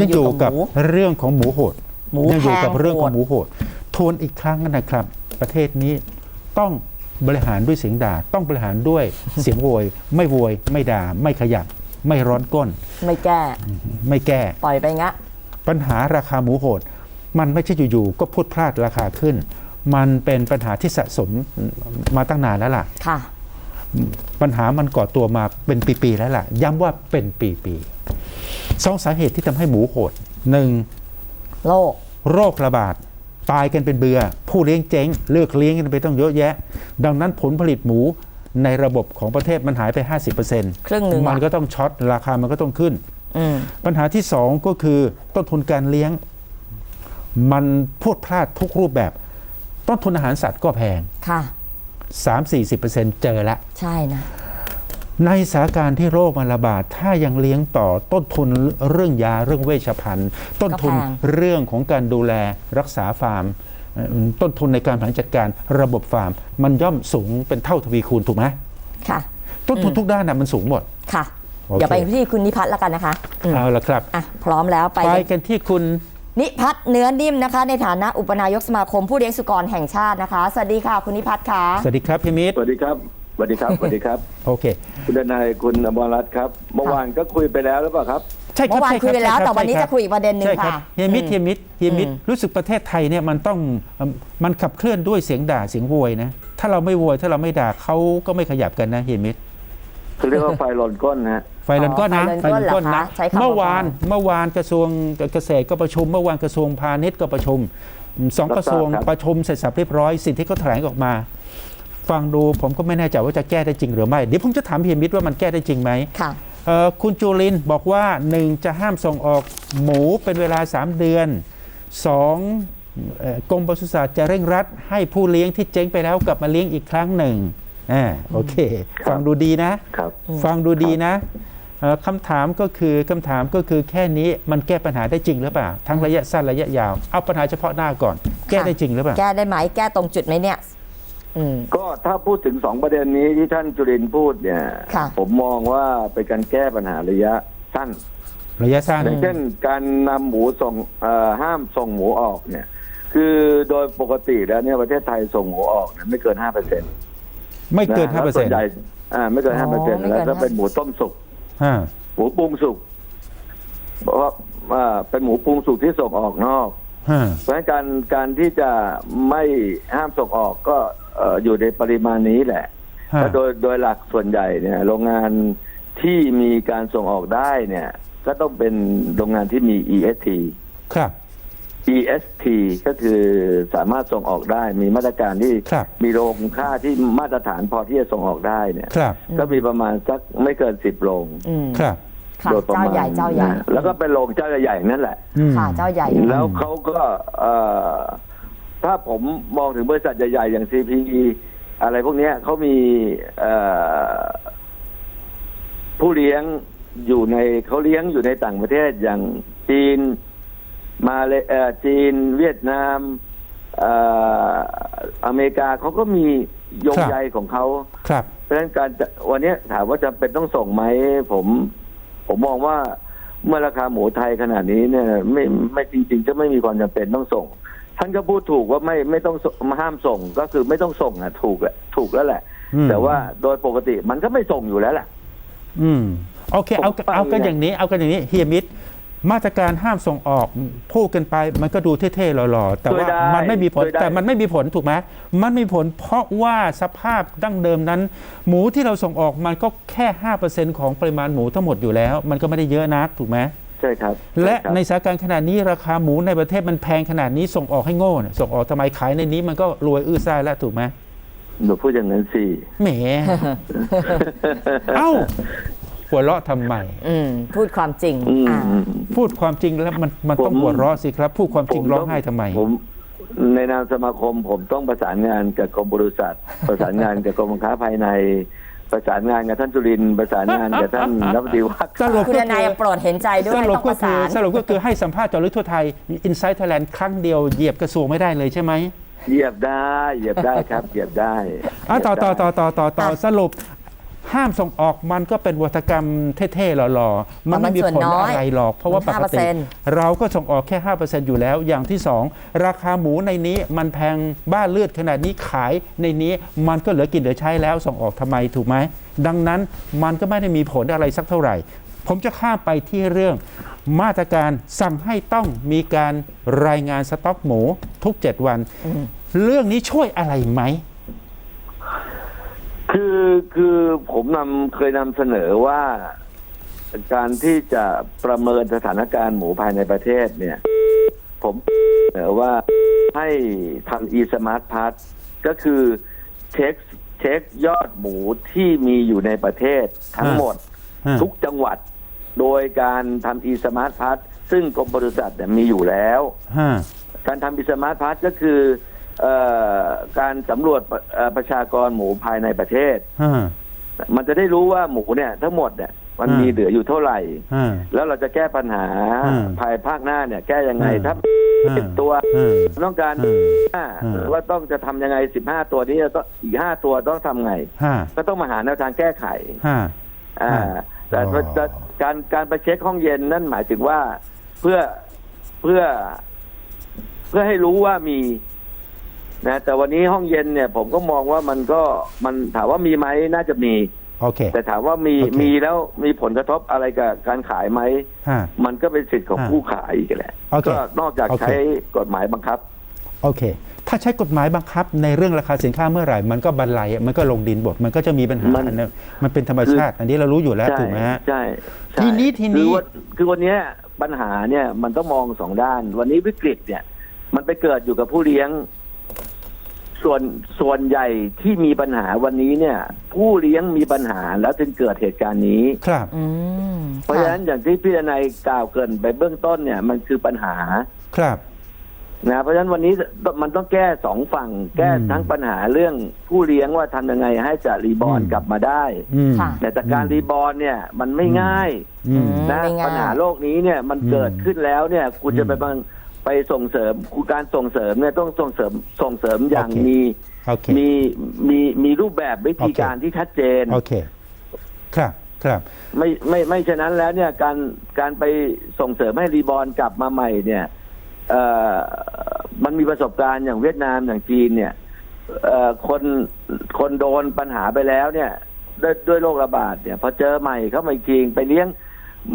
ยัยังงออยู่ยู่กักับบหมูเรื่องของหมูโหดหมูยัอยู่กับแพงเรื่องของโหดหมูโหดทวนอีกครั้งนะครับ ประเทศนี้ต้องบริหารด้วยเสียงด่า ต้องบริหารด้วยเสียงโวย ไม่โวย ไม่ด่า ไม่ขยับ ไม่ร้อนก้น ไม่แก้ ไม่แก้ ปล่อยไปงะ ปัญหาราคาหมูโหด มันไม่ใช่อยู่ๆก็พูดพลาดราคาขึ้น มันเป็นปัญหาที่สะสมมาตั้งนานแล้วล่ะ ค่ะ ปัญหามันก่อตัวมาเป็นปีๆแล้วล่ะ ย้ำว่าเป็นปีๆ สองสาเหตุที่ทำให้หมูโหดหนึ่งโลกโรคระบาดตายกันเป็นเบือ ผู้เลี้ยงเจ๊งเลิกเลี้ยงกันไปต้องเยอะแยะ ดังนั้นผลผลิตหมูในระบบของประเทศมันหายไป 50%ครึ่งหนึ่งมันอะก็ต้องช็อตราคามันก็ต้องขึ้นอืมปัญหาที่สองก็คือต้นทุนการเลี้ยง มันพูดพลาดทุกรูปแบบ ต้นทุนอาหารสัตว์ก็แพงค่ะ3-40%เจอละใช่นะ ในสถานการณ์ที่โรคมันระบาด ถ้ายังเลี้ยงต่อต้นทุนเรื่องยาเรื่องเวชภัณฑ์ ต้นทุนก็แพงเรื่องของการดูแลรักษาฟาร์มเอ่อต้นทุนในการบริหารจัดการระบบฟาร์ม มันย่อมสูงเป็นเท่าทวีคูณถูกไหมค่ะ ต้นทุนทุกด้านนะมันสูงหมดค่ะโอเคเดี๋ยวไปที่คุณนิพัฒน์แล้วกันนะคะอืมเอาละครับอะพร้อมแล้วไปไปกันที่คุณนิพัฒน์เนื้อนิ่มนะคะ ในฐานะอุปนายกสมาคมผู้เลี้ยงสุกรแห่งชาตินะคะ สวัสดีค่ะคุณนิพัฒน์ค่ะ สวัสดีครับพี่มิตรสวัสดีครับส วัสดีครับสวัสดีครับ โอเค คุณดนายคุณอมรรัตน์ครับ เมื่อวานก็คุยไปแล้วหรือเปล่าครับ ใช่ครับเมื่อวานใช่รับคุยไปแล้วใช่รับแต่วันนี้ใช่จะคุยอีกประเด็นหนึ่งใช่ครับค่ะเฮียมิตรอืมเฮียมิตรเฮียมิตรอืม รู้สึกประเทศไทยเนี่ยมันต้องเอิ่มมันขับเคลื่อนด้วยเสียงด่าเสียงโวยนะ ถ้าเราไม่โวยถ้าเราไม่ด่าเขาก็ไม่ขยับกันนะเฮียมิตร เขาเรียกว่าไฟหล่นก้นนะฮะ ไฟลันก้อนนะอ๋อไฟลันก้นเหรอคะใช้คำเมื่อวานเบาเมื่อวานกระทรวงเกษตรก็ประชุม เมื่อวานกระทรวงพาณิชย์ก็ประชุมสองกระทรวงครับ ประชุมเสร็จสับเรียบร้อยสิ่งที่เขาแถลงออกมา ฟังดูผมก็ไม่แน่ใจว่าจะแก้ได้จริงหรือไม่เดี๋ยวผมจะถามเฮียมิตรว่ามันแก้ได้จริงไหมค่ะเอ่อคุณจูลินบอกว่าหนึ่งจะห้ามส่งออกหมูเป็นเวลา 3 เดือนสองเอ่อกรมปศุสัตว์จะเร่งรัด ให้ผู้เลี้ยงที่เจ๊งไปแล้วกลับมาเลี้ยงอีกครั้งหนึ่งอ่าโอเคครับฟังดูดีนะครับฟังดูดีนะเอ่อคำถามก็คือคำถามก็คือแค่นี้มันแก้ปัญหาได้จริงหรือเปล่า ทั้งระยะสั้นระยะยาว เอาปัญหาเฉพาะหน้าก่อน แก้ได้จริงหรือเปล่า แก้ได้ไหมแก้ตรงจุดไหมเนี่ย อืม ก็ถ้าพูดถึงสองประเด็นนี้ที่ท่านจุรินทร์พูดเนี่ย ค่ะ ผมมองว่าเป็นการแก้ปัญหาระยะสั้นระยะสั้น อย่างเช่นการนำหมูส่งเอ่อห้ามส่งหมูออกเนี่ย คือโดยปกติแล้วเนี่ยประเทศไทยส่งหมูออกเนี่ยไม่เกินห้าเปอร์เซ็นต์ไม่เกิน5%เปอร์ส่เซ็นวนต์ใหญ่อ่าไม่เกินอ๋ห้าเปอร์เซ็นต์อไม่เกิน แล้วก็5เป็นหมูต้มสุก ห้าหมูปรุงสุกเพราะว่าอ่าเป็นหมูปรุงสุกที่ส่งออกนอก ห้าเพราะฉะนั้นการการที่จะไม่ห้ามส่งออกก็เอ่ออยู่ในปริมาณนี้แหละห้าและโดยโดยหลักส่วนใหญ่เนี่ย โรงงานที่มีการส่งออกได้เนี่ย ก็ต้องเป็นโรงงานที่มี EST ครับ EST ก็คือสามารถส่งออกได้ มีมาตรการที่ครับมีโรงค่าที่มาตรฐานพอที่จะส่งออกได้เนี่ยครับก็มีประมาณสักไม่เกินสิบโรงอืมครับค่ะโดยประเจ้ามาณใหญ่เจ้าใหญ่นะแล้วก็เป็นโรงเจ้าใหญ่ๆนั่นแหละอืมค่ะเจ้าใหญ่ แล้วเขาก็เอ่อ ถ้าผมมองถึงบริษัทใหญ่ ๆ อย่าง CPE อะไรพวกเนี้ยเขามีเอ่อผู้เลี้ยงอยู่ในเขาเลี้ยงอยู่ในต่างประเทศอย่างจีนมาเลยเอ่อจีน เวียดนามเอ่ออเมริกาเขาก็มีโยงครับใยของเขาครับเพราะฉะนั้นการจะวันเนี้ยถามว่าจำเป็นต้องส่งไหมผม ผมมองว่าเมื่อราคาหมูไทยขนาดนี้เนี่ย ไม่ไม่จริง ๆ จะไม่มีความจำเป็นต้องส่ง ท่านก็พูดถูกว่าไม่ไม่ต้องส่งห้ามส่งก็คือไม่ต้องส่งอะ ถูกแหละถูกแล้วแหละ อืม แต่ว่าโดยปกติมันก็ไม่ส่งอยู่แล้วแหละ อืมโอเคเอาผมฟังเอากันเนี่ย อย่างนี้ เอากันอย่างนี้เฮียมิตรมาตรการห้ามส่งออกพูดกันไป มันก็ดูเท่ๆหล่อๆแต่ว่าช่วยได้มันไม่มีผลช่วยได้ แต่มันไม่มีผลถูกไหมมันมีผลเพราะว่าสภาพดั้งเดิมนั้น หมูที่เราส่งออกมันก็แค่ 5%ของปริมาณหมูทั้งหมดอยู่แล้ว มันก็ไม่ได้เยอะนักถูกไหม ใช่ครับ และช่ครับในสถานการณ์ขนาดนี้ราคาหมูในประเทศมันแพงขนาดนี้ส่งออกให้โง่เนี่ยส่งออกทำไมขายในนี้มันก็รวยอื้อซ่ายแล้วถูกไหมหนูพูดอย่างนั้นสิแหม เอ้าหัวเราะทำไม อืม พูดความจริงอืมอ่า พูดความจริงแล้วมันมันต้องผมหัวเราะสิครับ พูดความจริงร้องไห้ทำไม ผมในนามสมาคมผมต้องประสานงานกับกรมบริษัท ประสานงานกับกรมการค้าภายใน ประสานงานกับท่านจุรินทร์ประสานงานกับท่านรัฐมนตรีว่าสการรุปคุณก็นายคือโปรดเห็นใจด้วสยรุปต้องปก็ระคือสานสรุปก็คือให้สัมภาษณ์เจาะลึกทั่วไทย Inside Thailand ครั้งเดียวเหยียบกระทรวงไม่ได้เลยใช่ไหม เหยียบได้เหยียบได้ครับเหยียบได้อะต่อต่อต่อต่อต่อต่ออะสรุป ห้ามส่งออกมันก็เป็นวัฒกรรมเท่ๆหล่อๆ มันไม่มีแต่มันส่วนผลน้อยอะไรหรอก เพราะว่าปกติ5%เราก็ส่งออกแค่ 5%อยู่แล้ว อย่างที่ 2 ราคาหมูในนี้มันแพงบ้าเลือดขนาดนี้ขายในนี้มันก็เหลือกินเหลือใช้แล้วส่งออกทำไมถูกไหม ดังนั้นมันก็ไม่ได้มีผลอะไรสักเท่าไหร่ ผมจะข้ามไปที่เรื่อง มาตรการสั่งให้ต้องมีการรายงานสต็อกหมูทุก 7 วัน เรื่องนี้ช่วยอะไรไหม คือคือผมนำเคยนำเสนอว่า การที่จะประเมินสถานการณ์หมูภายในประเทศเนี่ย ผมเสนอว่าให้ทำ e-smart pass ก็คือเช็คเช็คยอดหมูที่มีอยู่ในประเทศทั้งหมด อ่า ทุกจังหวัด โดยการทำ e-smart pass ซึ่งกรมบริษัทเนี่ยมีอยู่แล้ว ฮะการทำ e-smart pass ก็คือเออ การสำรวจประเอ่อประชากรหมูภายในประเทศฮะมันจะได้รู้ว่าหมูเนี่ยทั้งหมดเนี่ยมันอืมมีเหลืออยู่เท่าไหร่ฮะแล้วเราจะแก้ปัญหาอืมภายภาคหน้าเนี่ย แก้ยังไงอืมถ้าสิบตัวฮะต้องการอืมห้าอืมว่าต้องจะทำยังไงสิบห้าตัวนี้ต้องอีกห้าตัวต้องทำไงฮะก็ต้องมาหาแนวทางแก้ไขฮะอ่าอ่าแต่อ๋อแต่การการไปเช็คห้องเย็นนั่นหมายถึงว่าเพื่อเพื่อ เพื่อให้รู้ว่ามี นะแต่วันนี้ห้องเย็นเนี่ยผมก็มองว่ามันก็มันถามว่ามีไหมน่าจะมี โอเค แต่ถามว่ามีโอเคมีแล้วมีผลกระทบอะไรกับการขายไหม ฮะ มันก็เป็นสิทธิ์ของอ่าผู้ขายอีกแหละโอเคก็นอกจากโอเค ใช้กฎหมายบังคับ โอเค ถ้าใช้กฎหมายบังคับในเรื่องราคาสินค้าเมื่อไหร่ มันก็บันไลมันก็ลงดินบท มันก็จะมีปัญหามันนะมันเป็นธรรมชาติ อันนี้เรารู้อยู่แล้วใช่ถูกไหมฮะ ใช่ใช่ทีนี้ทีนี้ คือว่าคือวันเนี้ยปัญหาเนี่ยมันต้องมองสองด้าน วันนี้วิกฤตเนี่ย มันไปเกิดอยู่กับผู้เลี้ยง ส่วนส่วนใหญ่ที่มีปัญหาวันนี้เนี่ย ผู้เลี้ยงมีปัญหาแล้วจึงเกิดเหตุการณ์นี้ ครับ อืมเพราะฉะนั้นอย่างที่พี่นายกล่าวเกรินไปเบื้องต้นเนี่ยมันคือปัญหาครับ นะเพราะฉะนั้นวันนี้มันต้องแก้สองฝั่ง แก้อืมทั้งปัญหาเรื่องผู้เลี้ยงว่าทำยังไงให้จะรีบอร์นอืม กลับมาได้ อืม ค่ะ แต่จากการรีบอร์นเนี่ยมันไม่ง่ายอืม นะไม่ง่าย ปัญหาโลกนี้เนี่ยมันอืมเกิดขึ้นแล้วเนี่ยคุณจะไปอืมบัง ไปส่งเสริมคุณการส่งเสริมเนี่ยต้องส่งเสริมส่งเสริมอย่างโอเคมีโอเค มีมีมีรูปแบบวิธีโอเคการที่ชัดเจน โอเค ครับครับ ไม่ไม่ไม่ฉะนั้นแล้วเนี่ยการการไปส่งเสริมให้รีบอร์นกลับมาใหม่เนี่ยเอ่อมันมีประสบการณ์อย่างเวียดนามอย่างจีนเนี่ยเอ่อคนคนโดนปัญหาไปแล้วเนี่ยด้วยด้วยโรคระบาดเนี่ยพอเจอใหม่เข้ามาอีกทีไปเลี้ยง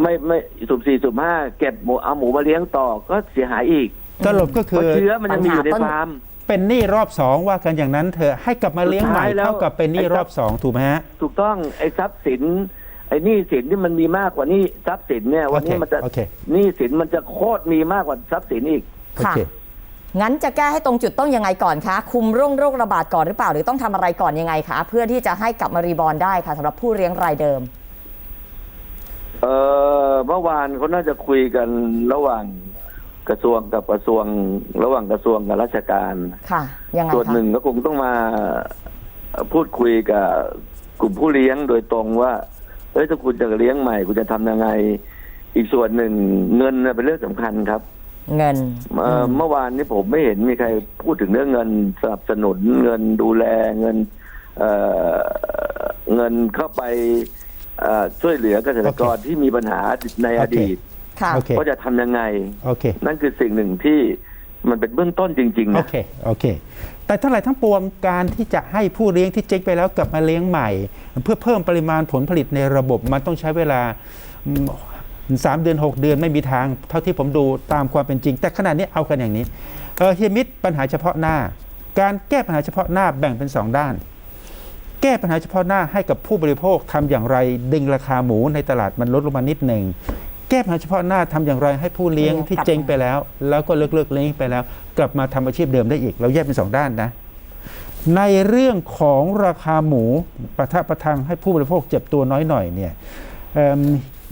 ไม่ไม่สุบสี่สุบห้าเก็บหมูเอาหมูมาเลี้ยงต่อก็เสียหายอีกสรุปก็เพคือราะเชื้อมันยังมีอยู่ในปัญหาต้นฟาร์ม เป็นหนี้รอบสองว่ากันอย่างนั้นเธอะให้กลับมาเลี้ยงใหม่สุดท้ายแล้ว เท่ากับเป็นหนี้รอบสองถูกไหมฮะ ถูกต้องไอ้ทรัพย์สิน ไอ้หนี้สินที่มันมีมากกว่าหนี้ทรัพย์สินเนี่ย วันนี้โอเคมันจะโอเค หนี้สินมันจะโคตรมีมากกว่าทรัพย์สินอีก โอค่ะ เค งั้นจะแก้ให้ตรงจุดต้องยังไงก่อนคะ คุมโรคโรคระบาดก่อนหรือเปล่า หรือต้องทำอะไรก่อนยังไงคะ เพื่อที่จะให้กลับมารีบอร์นได้ค่ะสำหรับผู้เลี้ยงรายเดิม เออเมื่อวานเขาน่าจะคุยกันระหว่างกระทรวงกับกระทรวง ระหว่างกระทรวงกับราชการ ค่ะ ยังไงส่วนคะหนึ่งก็คงต้องมาพูดคุยกับกลุ่มผู้เลี้ยงโดยตรงว่าเอ้ยถ้าคุณจะเลี้ยงใหม่ คุณจะทำยังไง อีกส่วนหนึ่งเงินน่ะเป็นเรื่องสำคัญครับ เงินเอ่อเมื่อวานนี้ผมไม่เห็นมีใครพูดถึงเรื่องเงินสนับสนุนเงินดูแลเงิน เอ่อเงินเข้าไป เอ่อช่วยเหลือเกษตรกรโอเคที่มีปัญหาในอดีตค่ะ โอเค ว่าจะทำยังไง โอเค นั่นคือสิ่งหนึ่งที่มันเป็นเบื้องต้นจริงๆโอนะ เค โอเค แต่ทั้งหลายทั้งปวงการที่จะให้ผู้เลี้ยงที่เจ๊งไปแล้วกลับมาเลี้ยงใหม่ เพื่อเพิ่มปริมาณผลผลิตในระบบมันต้องใช้เวลาอืมสามเดือน 6 เดือนไม่มีทาง เท่าที่ผมดูตามความเป็นจริง แต่ขณะนี้เอากันอย่างนี้เออเฮียมิดปัญหาเฉพาะหน้า การแก้ปัญหาเฉพาะหน้าแบ่งเป็น 2 ด้าน แก้ปัญหาเฉพาะหน้าให้กับผู้บริโภคทำอย่างไร ดึงราคาหมูในตลาดมันลดลงมานิดหนึ่งแก้ปัญหาเฉพาะหน้าทำอย่างไรให้ผู้เลี้ยงที่เจ๊งไปแล้ว แล้วก็เลิกเลิกเลี้ยงไปแล้ว กลับมาทำอาชีพเดิมได้อีก เราแยกเป็นสองด้านนะ ในเรื่องของราคาหมูประทะประทังให้ผู้บริโภคเจ็บตัวน้อยหน่อยเนี่ยเอิ่ม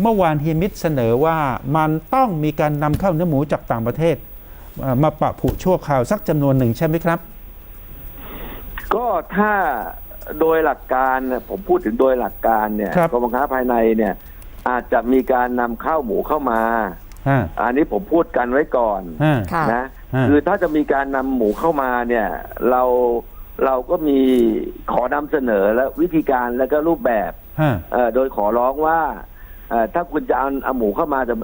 เมื่อวานเฮียมิตรเสนอว่ามันต้องมีการนำเข้าเนื้อหมูจากต่างประเทศเอ่อมาปะผุชั่วคราวสักจำนวนหนึ่งใช่ไหมครับ ก็ถ้า โดยหลักการเนี่ยผมพูดถึงโดยหลักการเนี่ยครับ กรมการค้าภายในเนี่ย อาจจะมีการนำเข้าหมูเข้ามา ฮะอันนี้ผมพูดกันไว้ก่อนฮะ ค่ะ นะฮะ คือถ้าจะมีการนำหมูเข้ามาเนี่ย เราเราก็มีขอนำเสนอและวิธีการแล้วก็รูปแบบฮะ เอ่อโดยขอร้องว่าเอ่อถ้าคุณจะเอาเอาหมูเข้ามาจาก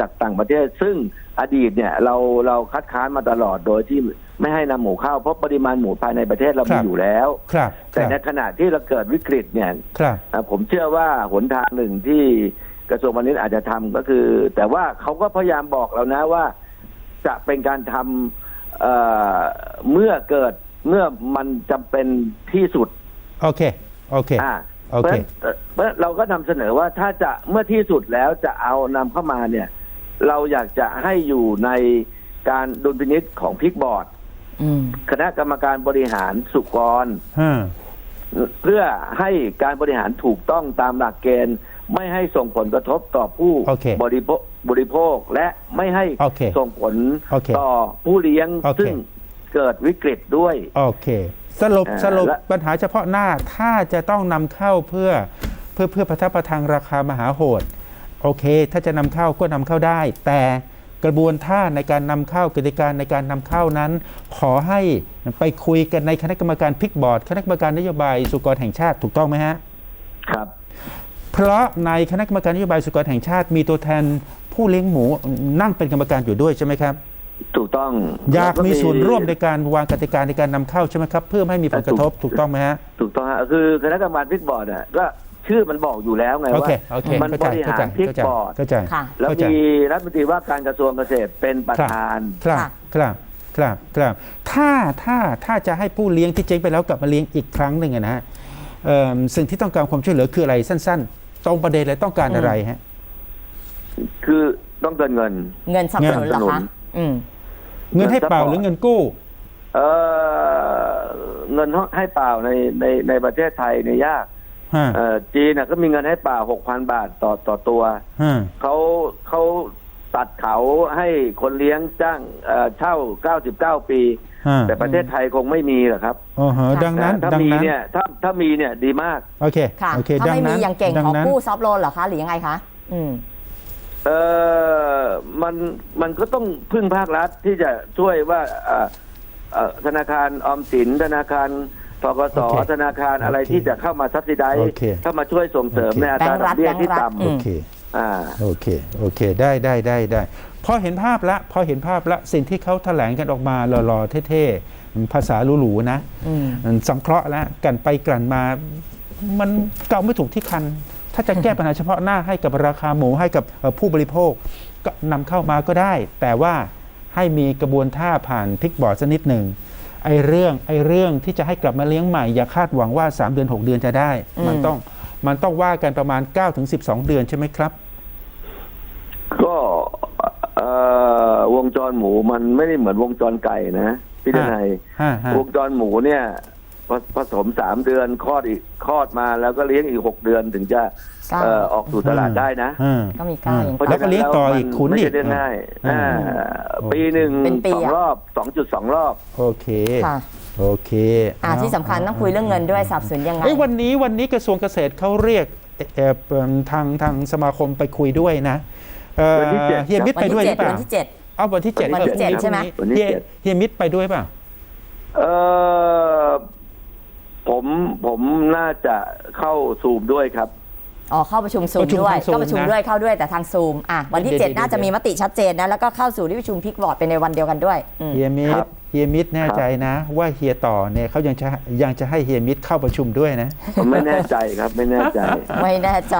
จากต่างประเทศ ซึ่งอดีตเนี่ยเราเราคัดค้านมาตลอดโดยที่ ไม่ให้นำหมูเข้าเพราะปริมาณหมูภายในประเทศเราครัมีบอยู่แล้ว ครับคแต่รับในขณะที่เราเกิดวิกฤตเนี่ยครับอะผมเชื่อว่าหนทางหนึ่งที่กระทรวงพาณิชย์อาจจะทำก็คือ แต่ว่าเขาก็พยายามบอกเรานะว่า จะเป็นการทำเอ่อเมื่อเกิดเมื่อมันจำเป็นที่สุด โอเค โอเคอ่าโอเคเพราะเพราะเราก็นำเสนอว่าถ้าจะเมื่อที่สุดแล้วจะเอานำเข้ามาเนี่ย เราอยากจะให้อยู่ในการดุลพินิษของพิกบอร์ดอืม คณะกรรมการบริหารสุกรฮะเพื่อให้การบริหารถูกต้องตามหลักเกณฑ์ไม่ให้ส่งผลกระทบต่อผู้โอเคบริโภคบริโภคและไม่ให้โอเคส่งผลโอเคต่อผู้เลี้ยงโอเคซึ่งเกิดวิกฤตด้วย โอเค สรุปอ่าสรุปและปัญหาเฉพาะหน้าถ้าจะต้องนำเข้าเพื่อเพื่อเพื่อประทับประทังราคามหาโหด โอเค ถ้าจะนำเข้าก็นำเข้าได้ แต่ กระบวนท่าในการนำเข้ากติการในการนำเข้านั้น ขอให้ไปคุยกันในคณะกรรมการพิกบอร์ดคณะกรรมการนโยบายสุกรแห่งชาติถูกต้องไหมฮะครับ เพราะในคณะกรรมการนโยบายสุกรแห่งชาติมีตัวแทนผู้เลี้ยงหมูนั่งเป็นกรรมการอยู่ด้วยใช่ไหมครับถูกต้องอยากมีแล้ส่วนร่วมในการวางกติกาในการนำเข้าใช่ไหมครับ เพื่อไม่ให้มีผลกระทบถูกต้องไหมฮะถูกต้องฮะคือคณะกรรมการพิกบอร์ดอะก็ ชื่อมันบอกอยู่แล้วไงโอว่า เคโอเคมันเข้าบใจริเข้าหาใจรพิกเข้าใจบอร์ดเข้าใจค่ะ แล้วเข้าใจ มีรัฐมนตรีว่าการกระทรวงเกษตรเป็นประธาน ครับค่ะครับครับครับถ้าถ้าถ้าจะให้ผู้เลี้ยงที่เจ๊งไปแล้วกลับมาเลี้ยงอีกครั้งหนึ่งอะนะฮะเอิ่มสิ่งที่ต้องการความช่วยเหลือคืออะไรสั้น ๆ ตรงประเด็นเลยต้องการอะไรฮะ คือต้องเกินเงิน เงินสนับสนุนเหรอเงินสนับสนุคะนอืม เงินให้เปล่าเงินหรือเงินกู้ เออเงินให้เปล่าในในในประเทศไทยเนี่ยยาก ฮะเออจีนน่ะก็มีเงินให้เปล่าหกพันบาทต่อต่อตัว ฮะเขาเขาตัดเขาให้คนเลี้ยงจ้างเอ่อเช่าเก้าสิบเก้าปี ฮะแต่ประเทศไทยคงไม่มีหรอกครับอ๋อฮะค่ะดังนั้นถ้าดังมีนั้น เนี่ยถ้าถ้ามีเนี่ยดีมาก โอเคค่ะโอเคถ้าดังไม่มีนั้นอย่างเก่งดัขอนั้น กู้ซอฟต์โลนเหรอคะหรือยังไงคะอืม เออมันมันก็ต้องพึ่งภาครัฐที่จะช่วยว่าเอ่อเอ่อธนาคารออมสินธนาคาร ทกสโอเคธนาคารอะไรโอเคที่จะเข้ามาซับซิไดโอเคเข้ามาช่วยส่งเสริมโอเค ในอัตราดอกเบี้ยที่แบงก์รัฐต่อืโอมเคำอ่า โอเค โอเค ได้ได้ได้ได้ พอเห็นภาพละ พอเห็นภาพละ สิ่งที่เขาแถลงกันออกมาหล่อๆเท่ๆ ภาษาหรูๆนะอืมสังเคราะห์แล้วกันไปกลั่นมา มันเกาไม่ถูกที่คัน ถ้าจะแก้ปัญหาเฉพาะหน้าให้กับราคาหมูให้กับเอ่อผู้บริโภค ก็นำเข้ามาก็ได้ แต่ว่าให้มีกระบวนท่าผ่านพิกบอร์ดสักนิดหนึ่ง ไอ้เรื่องไอ้เรื่องที่จะให้กลับมาเลี้ยงใหม่ อย่าคาดหวังว่า 3 เดือน 6 เดือนจะได้ มันอืมต้องมันต้องว่ากันประมาณ9-12ถึง12 เดือนใช่ไหมครับ ก็เอ่อวงจรหมูมันไม่ได้เหมือนวงจรไก่นะพี่ทนายฮะฮะวงจรหมูเนี่ย ผผสมสามเดือนคลอดอีกคลอดมาแล้วก็เลี้ยงอีกหกเดือนถึงจะเก้าเอ่อออกสู่ตลาดได้นะอ่าก็มีเก้าอย่างเพราะแล้วฉะก็นั้นเลี้ยงต่ออีกแล้วมันขุนไม่อีใช่กเรื่องง่ายอ่าอ่าโอเคปีหนึ่งเป็นปีสองอะรอบสองจุดสองรอบ โอเค ค่ะโอเคอ่าที่สำคัญต้องคุยเรื่องเงินด้วยสับสนยังไง เอ้ยวันนี้วันนี้กระทรวงเกษตรเขาเรียกเอ่อเอ่อเอิ่มทางทางสมาคมไปคุยด้วยนะเอ่อวันที่เจ็ดเฮียมิดวันไปที่ด้วยหเจ็รืดอเปล่าวันที่เจ็ด เอาวันที่เจ็ดวันที่เจ็ดออใช่ไหมวันที่เฮียเจ็ดเฮียมิดไปด้วยเปล่า เออ ผมผมน่าจะเข้าซูมด้วยครับ อ๋อเข้าประชุมซูปมระชุมด้วยทางซูมก็ประชุมนะด้วยเข้าด้วยแต่ทางซูมอะวันที่ เดี๋ยวเจ็ดเดี๋ยวน่าจะมีมติชัดเจนนะแล้วก็เข้าสู่ที่ประชุมพิกบอร์ดไปในวันเดียวกันด้วยอืมเฮียมิครัดบเฮียมิดแน่ใจนะ ว่าเฮียต่อเนี่ยเขายังจะยังจะให้เฮียมิดเข้าประชุมด้วยนะ ผมไม่แน่ใจครับ ไม่แน่ใจ ไม่แน่ใจ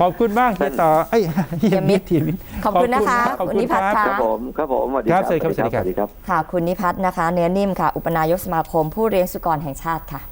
ขอบคุณมากเฮียต่อเอ้ยเฮียมิดเฮียมิดขอบคุณนะคะขอบคุณคุณนิพัฒน์คค่ะรับครับผมครับผมสวัสดีคครัรับบสวัสดีครับ สวัสดีครับ ค่ะคุณนิพัฒน์นะคะ เนื้อนิ่มค่ะ อุปนายกสมาคมผู้เลี้ยงสุกรแห่งชาติค่ะ